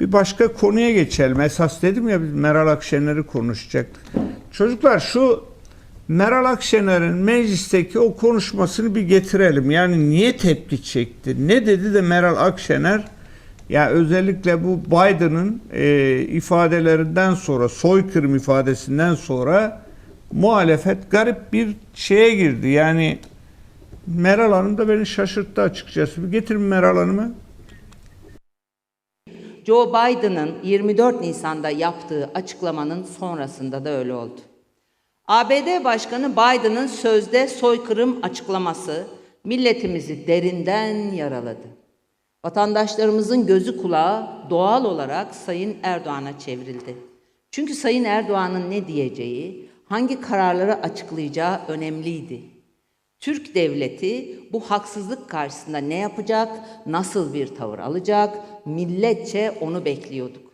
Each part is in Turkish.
bir başka konuya geçelim. Esas dedim ya biz Meral Akşener'i konuşacaktık. Çocuklar şu Meral Akşener'in meclisteki o konuşmasını bir getirelim. Yani niye tepki çekti? Ne dedi de Meral Akşener ya özellikle bu Biden'ın e, ifadelerinden sonra, soykırım ifadesinden sonra muhalefet garip bir şeye girdi. Yani Meral Hanım da beni şaşırttı açıkçası. Bir getirin Meral Hanım'ı. Joe Biden'ın 24 Nisan'da yaptığı açıklamanın sonrasında da öyle oldu. ABD Başkanı Biden'ın sözde soykırım açıklaması milletimizi derinden yaraladı. Vatandaşlarımızın gözü kulağı doğal olarak Sayın Erdoğan'a çevrildi. Çünkü Sayın Erdoğan'ın ne diyeceği, hangi kararları açıklayacağı önemliydi. Türk devleti bu haksızlık karşısında ne yapacak, nasıl bir tavır alacak, milletçe onu bekliyorduk.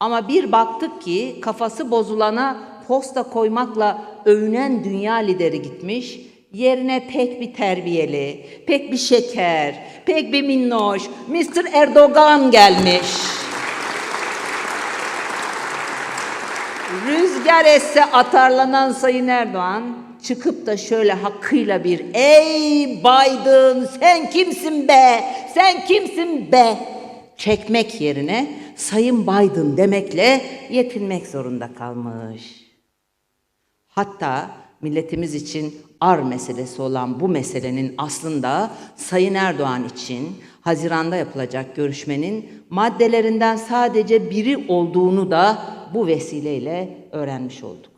Ama bir baktık ki kafası bozulana posta koymakla övünen dünya lideri gitmiş, yerine pek bir terbiyeli, pek bir şeker, pek bir minnoş Mr. Erdoğan gelmiş. Rüzgar esse atarlanan Sayın Erdoğan çıkıp da şöyle hakkıyla bir ey Biden sen kimsin be sen kimsin be çekmek yerine Sayın Biden demekle yetinmek zorunda kalmış. Hatta milletimiz için ar meselesi olan bu meselenin aslında Sayın Erdoğan için Haziran'da yapılacak görüşmenin maddelerinden sadece biri olduğunu da bu vesileyle öğrenmiş olduk.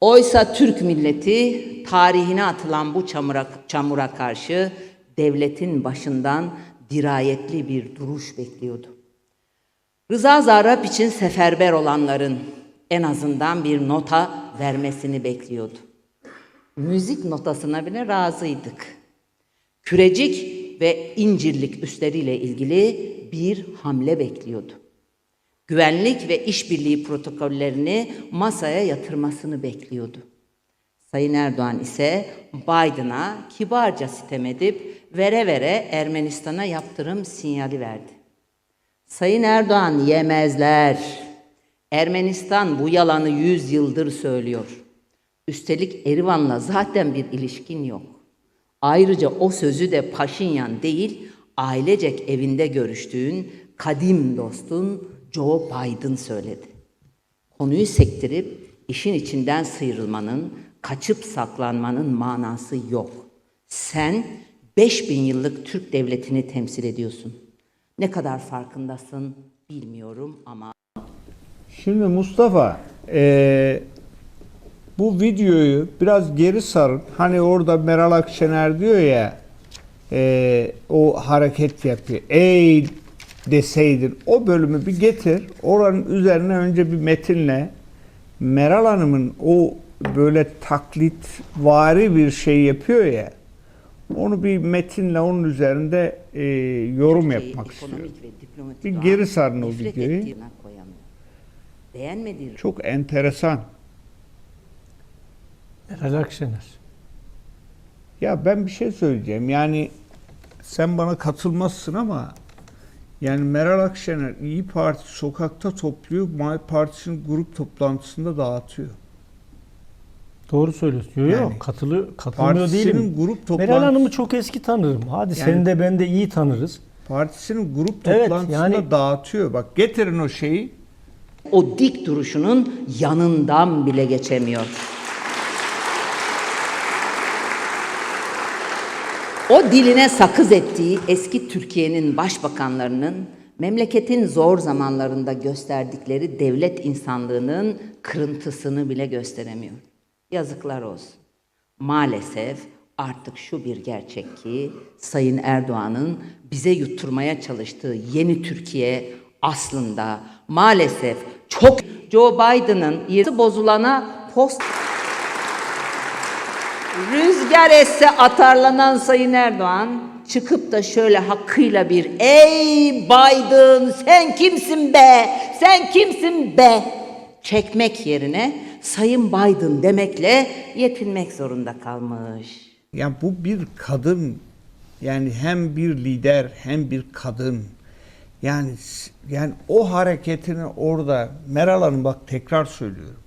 Oysa Türk milleti tarihine atılan bu çamura, çamura karşı devletin başından dirayetli bir duruş bekliyordu. Rıza Zarrab için seferber olanların en azından bir nota vermesini bekliyordu. Müzik notasına bile razıydık. Kürecik ve incirlik üstleriyle ilgili bir hamle bekliyordu. Güvenlik ve işbirliği protokollerini masaya yatırmasını bekliyordu. Sayın Erdoğan ise Biden'a kibarca sitem edip vere vere Ermenistan'a yaptırım sinyali verdi. Sayın Erdoğan yemezler. Ermenistan bu yalanı yüz yıldır söylüyor. Üstelik Erivan'la zaten bir ilişkin yok. Ayrıca o sözü de Paşinyan değil, ailecek evinde görüştüğün kadim dostun Joe Biden söyledi. Konuyu sektirip işin içinden sıyrılmanın, kaçıp saklanmanın manası yok. Sen 5000 yıllık Türk devletini temsil ediyorsun. Ne kadar farkındasın bilmiyorum ama Şimdi Mustafa eee, bu videoyu biraz geri sarın. Hani orada Meral Akşener diyor ya eee, o hareket yapıyor. Ey deseydin o bölümü bir getir. Oranın üzerine önce bir metinle Meral Hanım'ın o böyle taklit vari bir şey yapıyor ya onu bir metinle onun üzerinde eee, yorum Türkiye'yi yapmak istiyorum. Bir geri sarın o videoyu. Beğenmediği Çok enteresan. Meral Akşener. Ya ben bir şey söyleyeceğim. Yani sen bana katılmazsın ama yani Meral Akşener İyi Parti sokakta topluyor, May Partisi'nin grup toplantısında dağıtıyor. Doğru söylüyorsun. Yok Yani yok katılı, katılmıyor değilim. grup Meral toplantısı, Hanım'ı çok eski tanırım. Hadi Yani- seni de ben de iyi tanırız. partisinin grup Evet, toplantısında yani- dağıtıyor. Bak getirin o şeyi. o dik duruşunun yanından bile geçemiyor. O diline sakız ettiği eski Türkiye'nin başbakanlarının memleketin zor zamanlarında gösterdikleri devlet insanlığının kırıntısını bile gösteremiyor. Yazıklar olsun. Maalesef artık şu bir gerçek ki Sayın Erdoğan'ın bize yutturmaya çalıştığı yeni Türkiye aslında maalesef çok Joe Biden'ın yeri bozulana post Rüzgar esse atarlanan Sayın Erdoğan çıkıp da şöyle hakkıyla bir ey Biden sen kimsin be sen kimsin be çekmek yerine Sayın Biden demekle yetinmek zorunda kalmış. Ya bu bir kadın yani hem bir lider hem bir kadın Yani yani o hareketini orada Meral Hanım bak tekrar söylüyorum.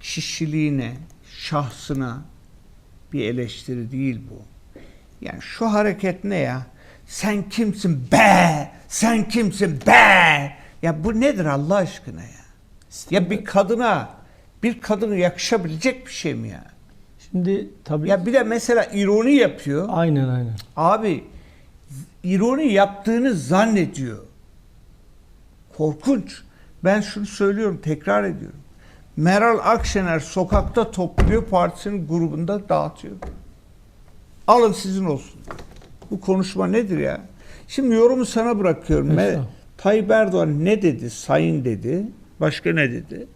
Kişiliğine, şahsına bir eleştiri değil bu. Yani şu hareket ne ya? Sen kimsin be? Sen kimsin be? Ya bu nedir Allah aşkına ya? Ya bir kadına bir kadına yakışabilecek bir şey mi ya? Şimdi tabii Ya bir de mesela ironi yapıyor. aynen aynen. Abi ironi yaptığını zannediyor. Korkunç. Ben şunu söylüyorum, tekrar ediyorum. Meral Akşener sokakta topluyor, partisinin grubunda dağıtıyor. Alın sizin olsun. Bu konuşma nedir ya? Şimdi yorumu sana bırakıyorum. Me- Estağfurullah. Tayyip Erdoğan ne dedi? Sayın dedi. Başka ne dedi?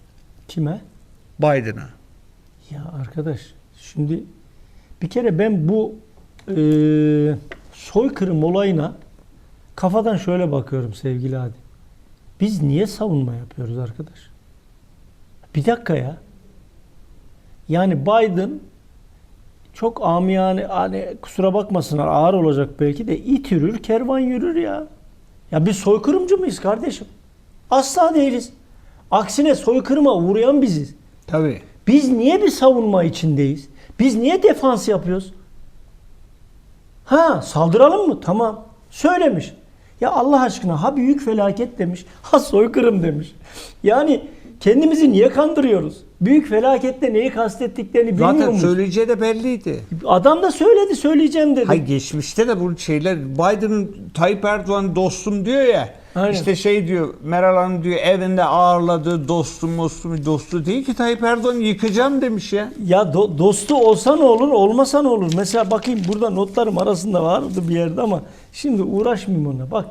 Kime? Biden'a. Ya arkadaş şimdi bir kere ben bu e, soykırım olayına kafadan şöyle bakıyorum sevgili Adi. Biz niye savunma yapıyoruz arkadaş? Bir dakika ya. Yani Biden çok amiyane hani kusura bakmasınlar ağır olacak belki de it yürür kervan yürür ya. Ya biz soykırımcı mıyız kardeşim? Asla değiliz. Aksine soykırıma uğrayan biziz. Tabii. Biz niye bir savunma içindeyiz? Biz niye defans yapıyoruz? Ha saldıralım mı? Tamam. Söylemiş. Ya Allah aşkına ha büyük felaket demiş. Ha soykırım demiş. Yani kendimizi niye kandırıyoruz? Büyük felakette neyi kastettiklerini bilmiyor Zaten muyuz? söyleyeceği de belliydi. Adam da söyledi söyleyeceğim dedi. Hayır geçmişte de bu şeyler Biden'ın Tayyip Erdoğan dostum diyor ya. Aynen. İşte şey diyor Meral Hanım diyor evinde ağırladı dostum dostum dostu değil ki Tayyip Erdoğan yıkacağım demiş ya. Ya do- dostu olsa ne olur, olmasa ne olur? Mesela bakayım burada notlarım arasında vardı bir yerde ama şimdi uğraşmayayım ona. Bak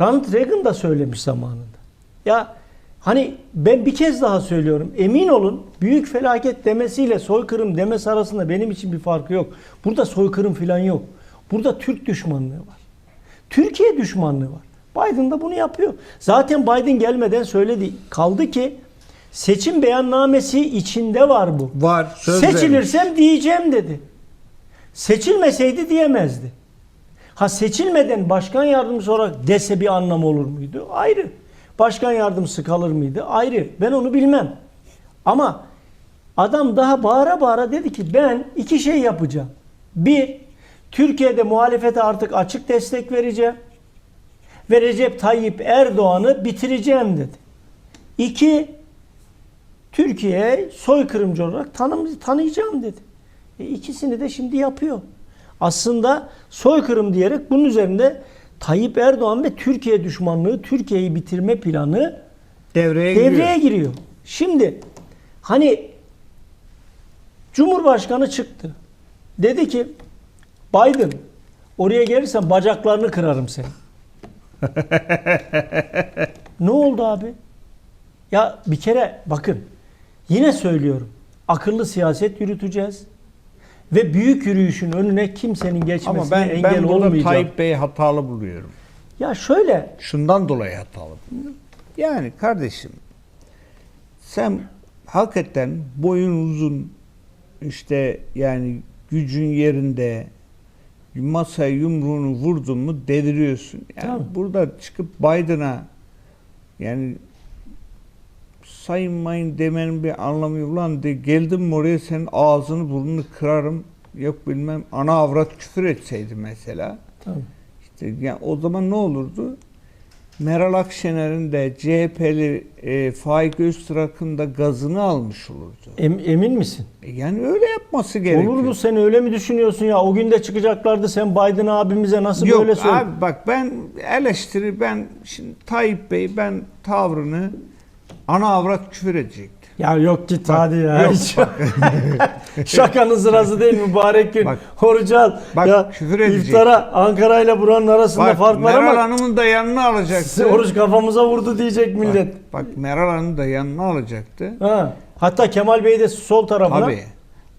Ronald Reagan da söylemiş zamanında. Ya hani ben bir kez daha söylüyorum. Emin olun büyük felaket demesiyle soykırım demesi arasında benim için bir farkı yok. Burada soykırım falan yok. Burada Türk düşmanlığı var. Türkiye düşmanlığı var. Biden da bunu yapıyor. Zaten Biden gelmeden söyledi. Kaldı ki seçim beyannamesi içinde var bu. Var söz vermiş. Seçilirsem diyeceğim dedi. Seçilmeseydi diyemezdi. Ha seçilmeden başkan yardımcısı olarak dese bir anlam olur muydu? Ayrı. Başkan yardımcısı kalır mıydı? Ayrı. Ben onu bilmem. Ama adam daha bağıra bağıra dedi ki ben iki şey yapacağım. Bir, Türkiye'de muhalefete artık açık destek vereceğim. Ve Recep Tayyip Erdoğan'ı bitireceğim dedi. İki, Türkiye'ye soykırımcı olarak tanım, tanıyacağım dedi. E ikisini de şimdi yapıyor. Aslında soykırım diyerek bunun üzerinde Tayyip Erdoğan ve Türkiye düşmanlığı, Türkiye'yi bitirme planı Devreye, devreye giriyor. giriyor. Şimdi hani Cumhurbaşkanı çıktı. Dedi ki Biden oraya gelirsen bacaklarını kırarım seni. Ne oldu abi? Ya bir kere bakın yine söylüyorum. Akıllı siyaset yürüteceğiz. Ve büyük yürüyüşün önüne kimsenin geçmesine Ama ben, engel ben olmayacak. Tayyip Bey'i hatalı buluyorum. Ya şöyle Şundan dolayı hatalı buluyorum. Yani kardeşim sen hakikaten boyun uzun işte yani gücün yerinde masaya yumruğunu vurdun mu deviriyorsun. Yani Tabii. burada çıkıp Biden'a yani sayın mayın demenin bir anlamı yok. Ulan de, geldim oraya senin ağzını burnunu kırarım. Yok bilmem ana avrat küfür etseydi mesela. Tabii. İşte yani o zaman ne olurdu? Meral Akşener'in de CHP'li e, Faik Öztrak'ın da gazını almış olurdu. Em- emin misin? E, yani öyle yapması gerekiyor. Olurdu sen öyle mi düşünüyorsun ya? O gün de çıkacaklardı sen Biden abimize nasıl Yok böyle söyle? abi bak ben eleştiri ben şimdi Tayyip Bey ben tavrını ana avrat küfür edecekti. Ya yok git Bak, hadi ya. yok, Şakanın sırası değil mübarek gün. Bak, Oruç al. bak, ya, küfür edecek. İftara Ankara ile buranın arasında Bak fark var Meral ama Hanım'ın da yanına alacaktı. oruç kafamıza vurdu diyecek millet. Bak, bak Meral Hanım da yanına alacaktı. Ha. Hatta Kemal Bey de sol tarafına. Tabii.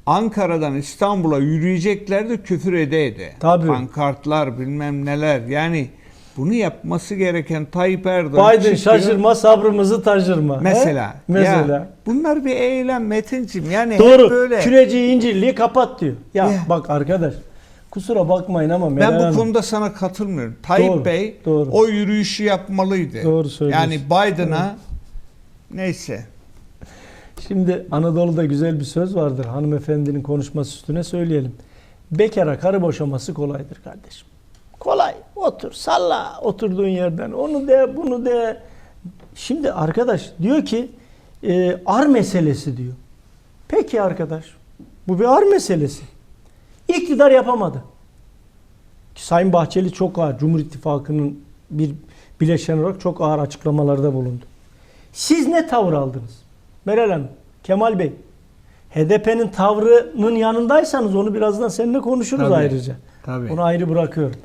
Ankara'dan İstanbul'a yürüyeceklerdi küfür ede ede. Tabii. Pankartlar bilmem neler. Yani bunu yapması gereken Tayyip Erdoğan Biden çıkıyor. şaşırma sabrımızı taşırma. He? Mesela. Mesela. Ya, bunlar bir eylem Metinciğim. Yani Doğru. böyle. Küreci incirliği kapat diyor. Ya, Ya. bak arkadaş Kusura bakmayın ama Ben Meral bu Hanım, konuda sana katılmıyorum. Tayyip Doğru, Bey doğru. o yürüyüşü yapmalıydı. Doğru söylüyorsun. Yani Biden'a neyse. Şimdi Anadolu'da güzel bir söz vardır. Hanımefendinin konuşması üstüne söyleyelim. Bekara karı boşaması kolaydır kardeşim. Otur, salla oturduğun yerden. Onu de, bunu de. Şimdi arkadaş diyor ki e, ar meselesi diyor. Peki arkadaş. Bu bir ar meselesi. İktidar yapamadı. Sayın Bahçeli çok ağır. Cumhur İttifakı'nın bir bileşen olarak çok ağır açıklamalarda bulundu. Siz ne tavır aldınız? Meral Hanım, Kemal Bey. HDP'nin tavrının yanındaysanız onu birazdan seninle konuşuruz Tabii, ayrıca. tabii. Onu ayrı bırakıyorum.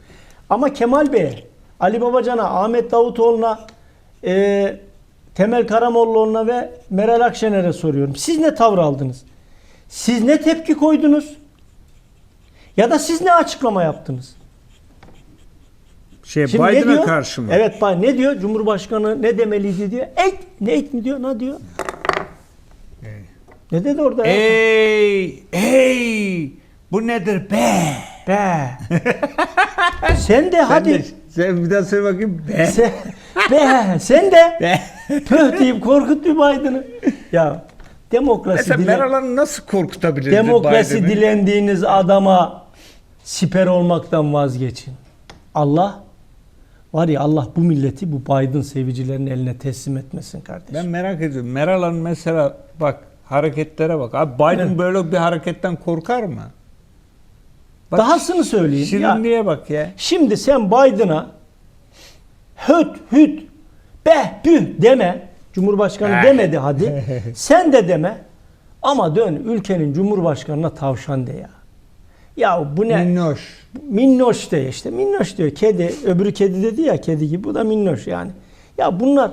Ama Kemal Bey'e, Ali Babacan'a, Ahmet Davutoğlu'na, e, Temel Karamollaoğlu'na ve Meral Akşener'e soruyorum. Siz ne tavır aldınız? Siz ne tepki koydunuz? Ya da siz ne açıklama yaptınız? Şey Şimdi ne Biden'a diyor? karşı mı? Evet bak ne diyor? Cumhurbaşkanı ne demeliydi diyor. Et ne et mi diyor? Ne diyor? Ne dedi orada? ya? Ey, ey, bu nedir be? Be. sen de hadi. Sen, de, sen bir daha söyle bakayım be. Sen, be. Sen de be. püh deyip korkut bir Biden'ı. Ya demokrasi Mesela dile- Meral Hanım nasıl korkutabilirdi demokrasi Biden'ı? dilendiğiniz adama siper olmaktan vazgeçin. Allah var ya Allah bu milleti bu Biden sevicilerin eline teslim etmesin kardeşim. Ben merak ediyorum. Meral Hanım mesela bak hareketlere bak. Abi Biden Evet. böyle bir hareketten korkar mı? Bak, Dahasını söyleyeyim. Ya, Şirinliğe bak ya. Şimdi sen Biden'a höt hüt beh püh deme. Cumhurbaşkanı demedi hadi. sen de deme. Ama dön ülkenin cumhurbaşkanına tavşan de ya. Ya bu ne? Minnoş. Minnoş de işte. Minnoş diyor. Kedi. Öbürü kedi dedi ya kedi gibi. Bu da minnoş yani. Ya bunlar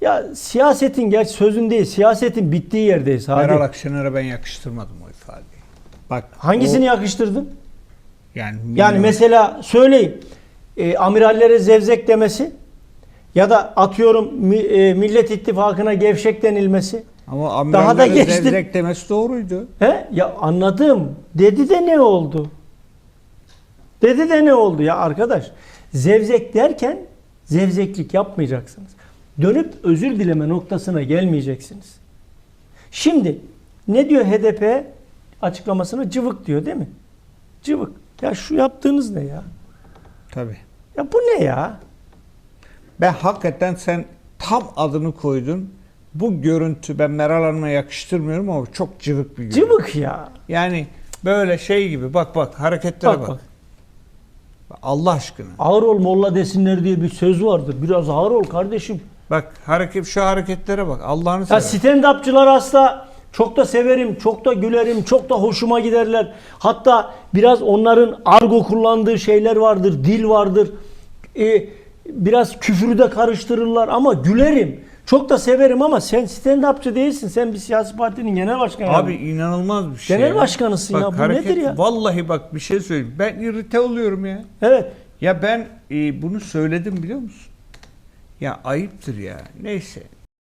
ya siyasetin geç sözün değil. Siyasetin bittiği yerdeyiz. Meral Akşener'e ben yakıştırmadım o ifadeyi. Bak Hangisini o- yakıştırdın? Yani Yani mesela söyleyeyim. E, amirallere zevzek demesi ya da atıyorum mi- e, Millet İttifakı'na gevşek denilmesi. ama daha amirallere da geçti. zevzek demesi doğruydu. He? Ya anladım. Dedi de ne oldu? Dedi de ne oldu ya arkadaş? Zevzek derken zevzeklik yapmayacaksınız. Dönüp özür dileme noktasına gelmeyeceksiniz. Şimdi ne diyor HDP açıklamasına cıvık diyor değil mi? Cıvık. Ya şu yaptığınız ne ya? Tabii. Ya bu ne ya? Ben hakikaten sen tam adını koydun. Bu görüntü ben Meral Hanım'a yakıştırmıyorum ama çok cıvık bir görüntü. Cıvık ya. Yani böyle şey gibi bak bak hareketlere Bak bak. bak. Allah aşkına. Ağır ol molla desinler diye bir söz vardır. Biraz ağır ol kardeşim. Bak hareket şu hareketlere bak. Allah'ını Ya seversen. stand-upçılar asla çok da severim, çok da gülerim, çok da hoşuma giderler. Hatta biraz onların argo kullandığı şeyler vardır, dil vardır. Ee, biraz küfürü de karıştırırlar ama gülerim. Çok da severim ama sen stand-upçı değilsin. Sen bir siyasi partinin genel başkanı. Abi inanılmaz bir şey. Genel başkanısın ya, bu nedir ya? Vallahi bak bir şey söyleyeyim. Ben irite oluyorum ya. Evet. Ya ben e, bunu söyledim biliyor musun? Ya ayıptır ya. Neyse.